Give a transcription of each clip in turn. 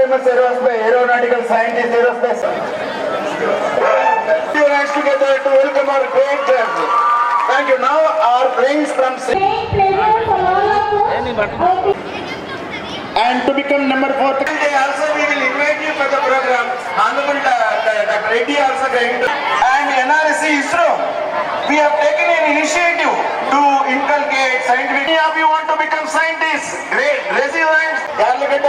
famous aerospace, aeronautical scientist, aerospace. Two hands together to welcome our great judge. Thank you. Now our friends from and to become number four. Today also we will invite you for the program. Honorable Dr. Reddy also going to. And NRC ISRO, we have taken an initiative to inculcate scientific. Many of you want to become scientists. Great. Raise your hands. Yarlagadda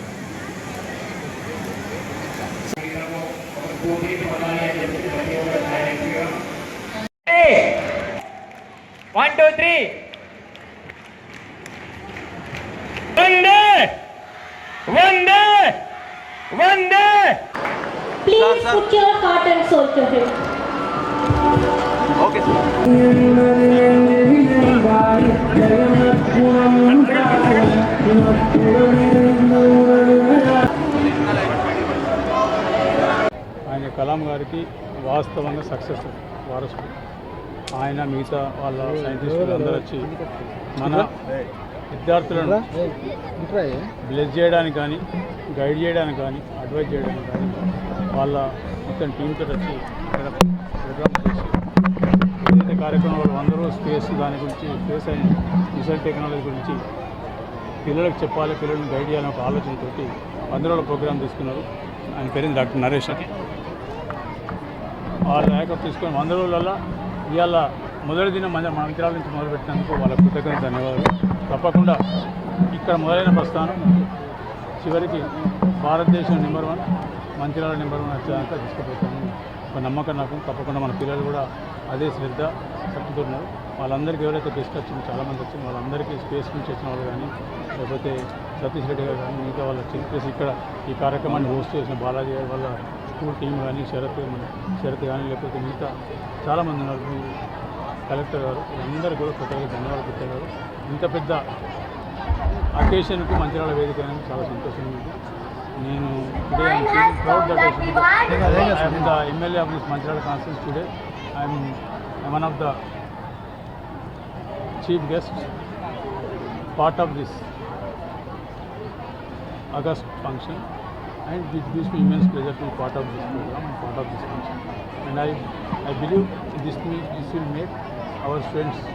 one two three వందే వందే వందే Please put your heart and soul to it. ఆయన కలాం గారికి వాస్తవంగా success వారసుడు. ఆయన మిగతా వాళ్ళ సైంటిస్టులు అందరూ వచ్చి మన విద్యార్థులను బ్లెస్ చేయడానికి కానీ గైడ్ చేయడానికి కానీ అడ్వైజ్ చేయడానికి కానీ వాళ్ళ మొత్తం టీంతో వచ్చి ఇక్కడ ప్రోగ్రామ్ చేసి ఏదైతే కార్యక్రమాలు అందరూ స్పేస్ దాని గురించి స్పేస్ అండ్ మిసైల్ టెక్నాలజీ గురించి పిల్లలకు చెప్పాలి పిల్లలను గైడ్ చేయాలని ఒక ఆలోచనతోటి వందరోళ్ళ ప్రోగ్రామ్ తీసుకున్నారు. ఆయన పేరు డాక్టర్ నరేష్. అని వాళ్ళ యాకప్ తీసుకొని వంద రోజులలో ఇవాళ మొదటి దినం మన మంత్రాల నుంచి మొదలుపెట్టినందుకు వాళ్ళ కృతజ్ఞత ధన్యవాదాలు. తప్పకుండా ఇక్కడ మొదలైన ప్రస్థానం చివరికి భారతదేశం నెంబర్ వన్ మంత్రాల నెంబర్ వన్ వచ్చేదాకా తీసుకుపోతాను ఒక నమ్మకం నాకు తప్పకుండా మన పిల్లలు కూడా అదే శ్రద్ధ చెప్తున్నారు వాళ్ళందరికీ ఎవరైతే బెస్ట్ వచ్చిందో చాలామంది వచ్చింది వాళ్ళందరికీ స్పేస్ నుంచి వచ్చిన వాళ్ళు కానీ లేకపోతే సతీష్ రెడ్డి గారు కానీ మిగతా వాళ్ళు వచ్చి ప్లస్ ఇక్కడ ఈ కార్యక్రమాన్ని హోస్ట్ చేసిన బాలాజీ గారి వల్ల స్కూల్ టీం కానీ శరత్ శరత్ కానీ లేకపోతే మిగతా చాలామంది ఉన్నారు. కలెక్టర్ గారు అందరూ కూడా కొత్తగా ధన్యవాదాలు పెట్టారు ఇంత పెద్ద అకేషన్కు మంచిరాల వేదిక అనేది చాలా సంతోషంగా ఉంది. నేను today proud that the MLA of this Mancherial constituency today I'm one of the chief guest part of this August function. And it gives me immense pleasure to be part of this program and part of this function. And I, I believe this, this will make our students